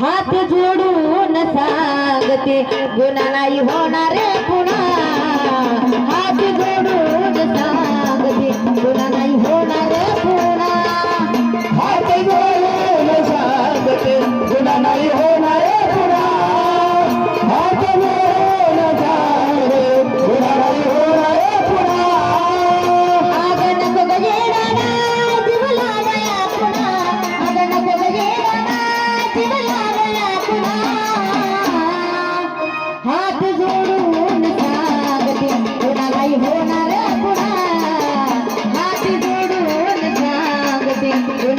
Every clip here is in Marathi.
हात जोडून सांगते गुन्हा नाही होणार पुन्हा.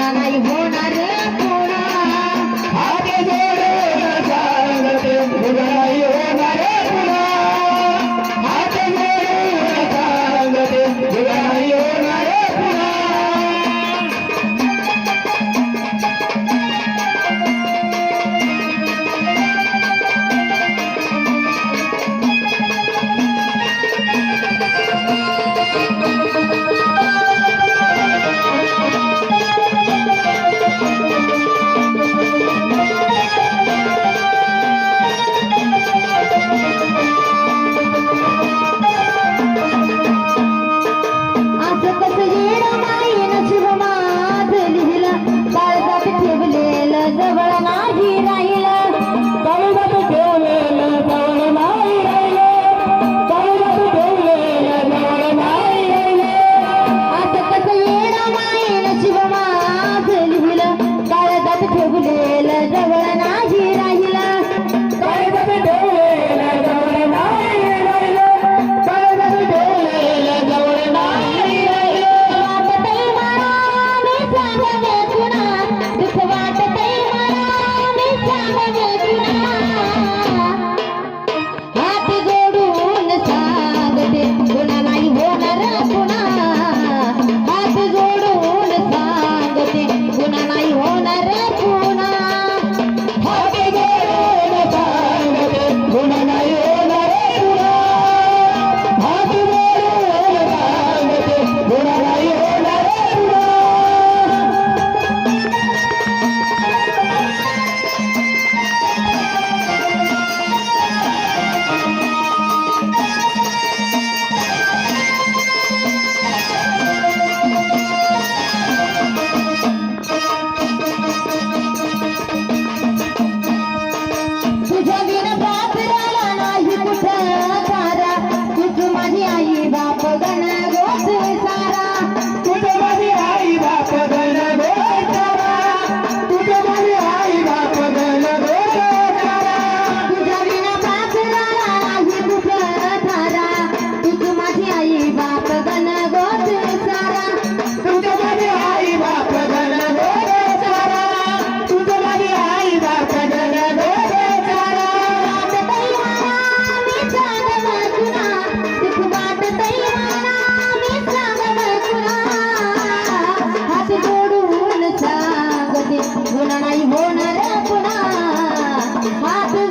and I want I'm gonna make you. पुन्हा नाही होणार पुन्हा.